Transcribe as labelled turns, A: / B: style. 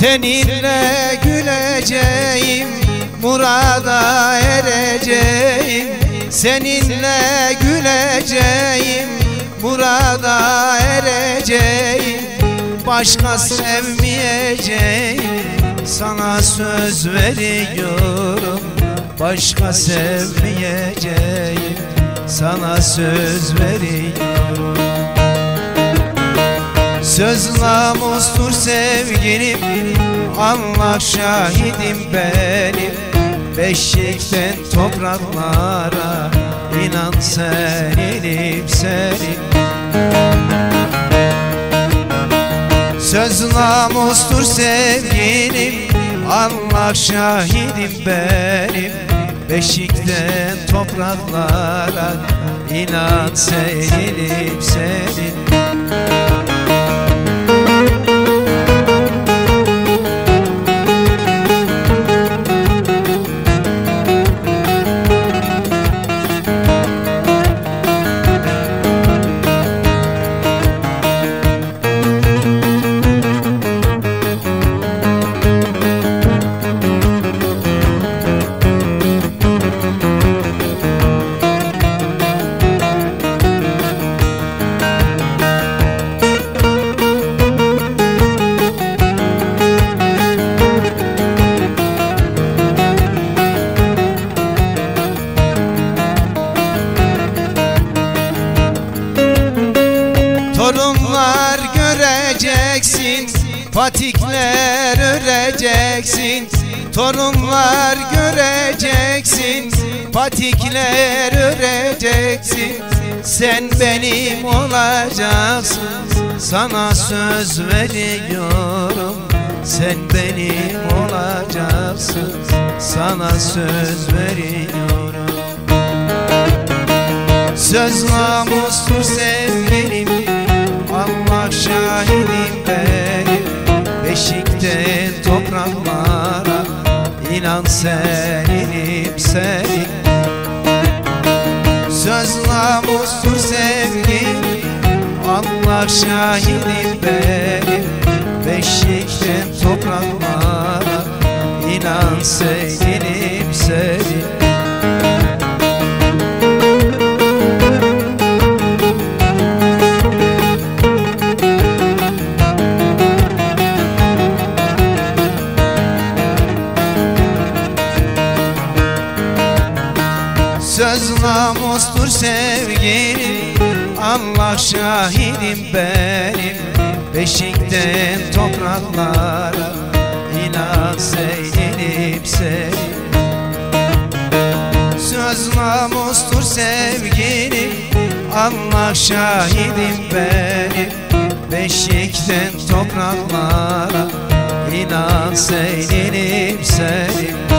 A: Seninle güleceğim Murada ereceğim. Seninle güleceğim Murada ereceğim. Başka sevmeyeceğim Sana söz veriyorum. Başka sevmeyeceğim Sana söz veriyorum Söz namustur sevgilim Allah şahidim benim. Beşikten topraklara inan seninim senin Söz namustur sevgilim Allah şahidim benim. Beşikten topraklara inan seninim senin Torunlar göreceksin Patikler öreceksin. Torunlar göreceksin Patikler öreceksin. Sen benim olacaksın Sana söz veriyorum. Sen benim olacaksın Sana söz veriyorum. Söz namustur sevgilim şahidim benim Beşikten topraklara inan seninim senin. Söz namustur sevgilim Allah şahidim benim Beşikten topraklara inan seninim senin Söz namustur sevgilim. Allah şahidim benim. Beşikten topraklara inan seylenip senin Söz namustur sevgilim. Allah şahidim benim. Beşikten topraklara inan seylenip senin